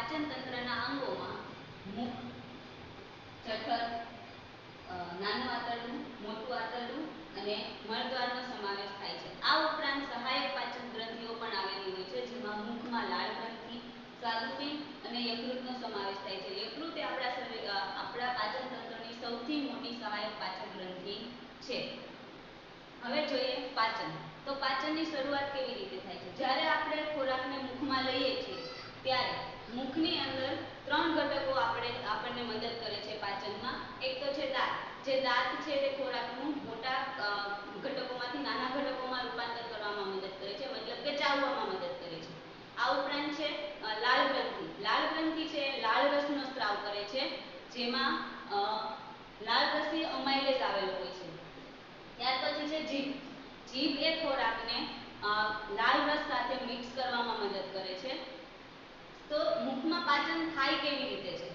પાચન તંત્રના અંગોમાં મુખ, જઠર નાનું આંતરડું, મોટું આંતરડું અને મળદ્વારનો સમાવેશ થાય છે. આ ઉપરાંત સહાયક પાચન ગ્રંથિઓ પણ આવેલી હોય છે, જેમાં મુખમાં લાળ ગ્રંથિ સ્વાદુપિંડ અને યકૃતનો સમાવેશ થાય છે. યકૃત એ આપણા શરીર આપણા પાચન તંત્રની સૌથી મોટી સહાયક પાચન ગ્રંથિ છે. હવે જોઈએ પાચન. તો પાચનની શરૂઆત કેવી રીતે થાય છે? જ્યારે આપણે ખોરાકને મુખમાં લઈએ છીએ ત્યારે મુખની અંદર ત્રણ ઘટકો આપણે આપણને મદદ કરે છે પાચનમાં એક તો છે દાંત જે દાંત છે તે ખોરાકનું મોટા અ, ઘટકોમાંથી નાના ઘટકોમાં રૂપાંતર કરવામાં મદદ કરે છે મતલબ કે ચાવવામાં મદદ કરે છે આ ઉપરાંત છે અ, લાળ ગ્રંથિ લાળ ગ્રંથિ છે એ લાળ રસનો સ્ત્રાવ કરે છે જેમાં અ, લાળ રસી અમાઇલેઝ આવેલો હોય છે. ત્યાર પછી છે જીભ. જીભ એ ખોરાકને લાલ રસ સાથે મિક્સ કરવામાં મદદ કરે છે. તો મુખમાં પાચન થાય કેવી રીતે છે?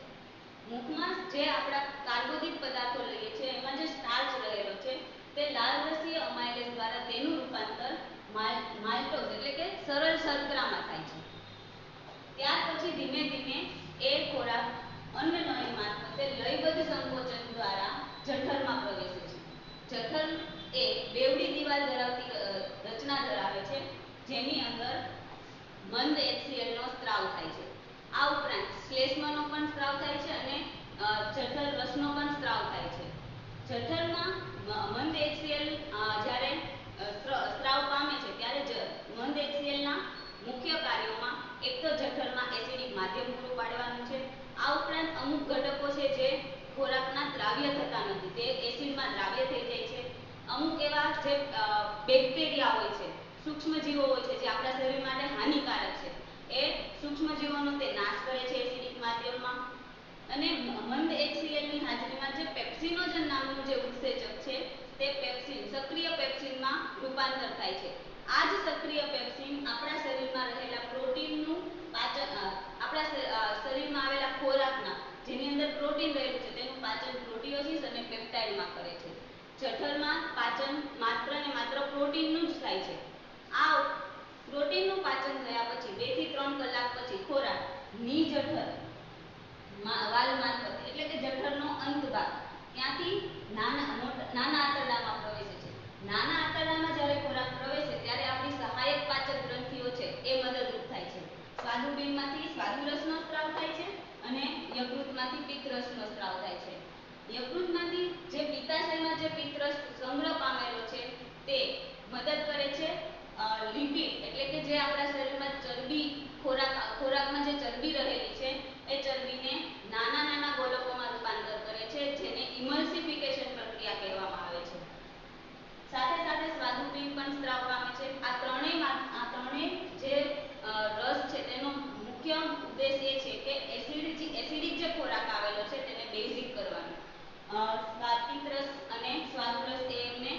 મુખમાં જે આપણા કાર્બોદિત પદાર્થો લઈએ છીએ એમાં જે સ્ટાર્ચ રહેલો છે તે લાલ રસીય અમાઇલેઝ દ્વારા તેનું રૂપાંતર માલ માલ્ટોઝ એટલે કે સરળ શર્કરામાં થાય છે ત્યાર પછી ધીમે ધીમે એ ખોરાક અન્નનળી મારફતે લયબદ્ધ સંકોચન દ્વારા જઠરમાં પ્રવેશે છે જઠર એ બેવડી દિવાલ ધરાવતી અ, રચના ધરાવે છે, જેની અંદર મંદ એચસીએલનો સ્ત્રાવ થાય છે. આ ઉપરાંત શ્લેષ્મનો પણ સ્ત્રાવ થાય છે અને જઠર રસનો પણ સ્ત્રાવ થાય છે. જઠરમાં મંદ એચસીએલ જ્યારે સ્ત્રાવ પામે છે, ત્યારે મંદ એચસીએલના મુખ્ય કાર્યોમાં એક તો જઠરમાં એસિડિક માધ્યમ પૂરું પાડવાનું છે. આ ઉપરાંત અમુક ઘટકો છે જે ખોરાકના દ્રાવ્ય થતા નથી, તે એસિડમાં દ્રાવ્ય થઈ જાય છે. અમુક એવા જે છે સૂક્ષ્મજીવો હોય છે જે આપણા શરીર માટે હાનિકારક છે. એ સૂક્ષ્મજીવોનો તે નાશ કરે છે એસિડિક માધ્યમમાં. અને મંદ HCl ની હાજરીમાં જે પેપ્સિનોજન નામનું જે ઉત્સેચક છે, તે પેપ્સિન, સક્રિય પેપ્સિનમાં રૂપાંતર થાય છે. આ જ સક્રિય પેપ્સિન આપણા શરીરમાં રહેલા પ્રોટીનનું પાચન આપણા શરીરમાં આવેલા ખોરાકના, જેની અંદર પ્રોટીન રહેલું છે, તેનું પાચન પ્રોટીઓસિસ અને પેપ્ટાઇડમાં કરે છે. જઠરમાં પાચન માત્ર ને માત્ર પ્રોટીનનું જ થાય છે આ પ્રોટીનનું પાચન થયા પછી બેથી ત્રણ કલાક પછી ખોરાકની જઠર મા- વાલ મારફતે એટલે કે જઠરનો અંત ભાગ ત્યાંથી નાના મોટા નાના આંતરડામાં પ્રવેશે છે નાના આંતરડામાં જ્યારે ખોરાક પ્રવેશે ત્યારે આપણી સહાયક પાચક ગ્રંથિઓ છે એ મદદરૂપ થાય છે સ્વાદુપિંડમાંથી સ્વાદુરસનો સ્ત્રાવ થાય છે અને યકૃતમાંથી પિત્તરસનો સ્ત્રાવ થાય છે યકૃતમાંથી જે પિત્તાશયમાં જે પિત્તરસ સંગ્રહ પામેલો છે તે મદદ કરે છે અ, લિપિડ એટલે કે જે આપણા શરીરમાં ચરબી ખોરાક ખોરાકમાં જે ચરબી રહેલી છે એ ચરબીને નાના નાના ગોલકોમાં રૂપાંતર કરે છે જેને ઇમલ્સિફિકેશન પ્રક્રિયા કહેવામાં આવે છે સાથે સાથે સ્વાદુપિંડ પણ સ્ત્રાવ પામે છે આ ત્રણેય મા- આ ત્રણેય જે અ, રસ છે તેનો મુખ્ય ઉદ્દેશ એ છે કે એસિડ એસિડિક જે ખોરાક આવેલો છે તેને બેઝિક કરવાનો અ, સ્વાદિત રસ અને સ્વાદુરસ એ એમને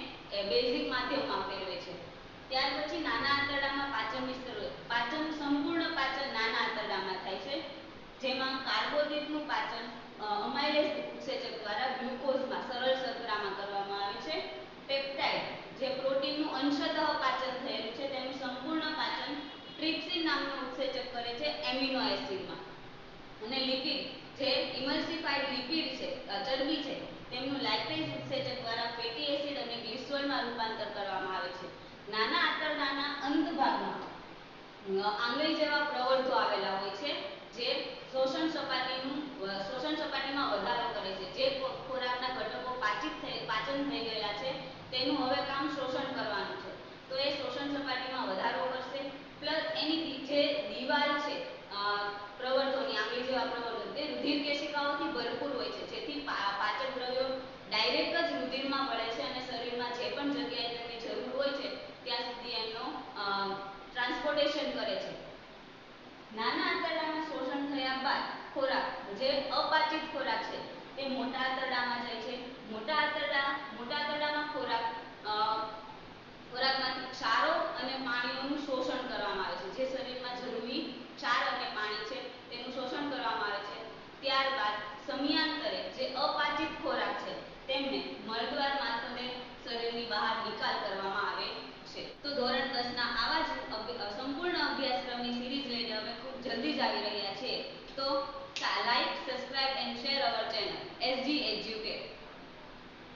બેઝિક માધ્યમમાં ફેરવે છે ત્યાર પછી નાના આંતરડામાં પાચનની શરૂઆત પાચન સંપૂર્ણ પાચન નાના આંતરડામાં થાય છે જેમાં કાર્બોદિતનું પાચન અ, અમાઇલેઝ ઉત્સેચક દ્વારા ગ્લુકોઝમાં સરળ શર્કરામાં કરવામાં આવે છે. પેપ્ટાઇડ જે પ્રોટીનનું અંશતઃ પાચન થયેલું છે તેનું સંપૂર્ણ પાચન ટ્રિપ્સિન નામનું ઉત્સેચક કરે છે એમિનો એસિડમાં અને લિપિડ જે ઇમલ્સિફાઈડ લિપિડ છે અ, ચરબી છે તેમનું લાઇપેઝ ઉત્સેચક દ્વારા ફેટી એસિડ અને ગ્લિસરોલમાં રૂપાંતર કરવામાં આવે છે નાના આંતરડાના અંત ભાગમાં અ, આંગળી જેવા પ્રવર્ધો આવેલા હોય છે જે શોષણ સપાટીનું અ, શોષણ સપાટીમાં વધારો કરે છે જે ખો- ખોરાકના ઘટકો પાચિત થઈ પાચન થઈ ગયેલા છે તેનું હવે કામ શોષણ કરવાનું છે તો એ શોષણ સપાટીમાં વધારો કરશે પ્લસ એની દી- જે દિવાલ છે અ, પ્રવર્ધોની આંગળી જેવા પ્રવર્ધો તે રુધિર કેશિકાઓથી ભરપૂર હોય છે જેથી પા- પાચક દ્રવ્યો ડાયરેક્ટ જ રુધિરમાં પડે છે અને શરીરમાં જે પણ જગ્યાએ તેમની જરૂર હોય છે ત્યાં સુધી એમનો ટ્રાન્સપોર્ટેશન કરે છે નાના આંતરડામાં શોષણ થયા બાદ ખોરાક, જે અપાચિત ખોરાક છે તે મોટા આંતરડામાં જાય છે. મોટા આંતરડા, મોટા આંતરડામાં ખોરાક ખોરાકમાંથી ક્ષારો અને પાણીઓનું શોષણ કરવામાં આવે છે. જે શરીરમાં જરૂરી ક્ષાર અને પાણી છે, તેનું શોષણ કરવામાં આવે છે. ત્યારબાદ સમયાંતરે જે અપાચિત ખોરાક છે, તેમને મળદ્વાર મારફતે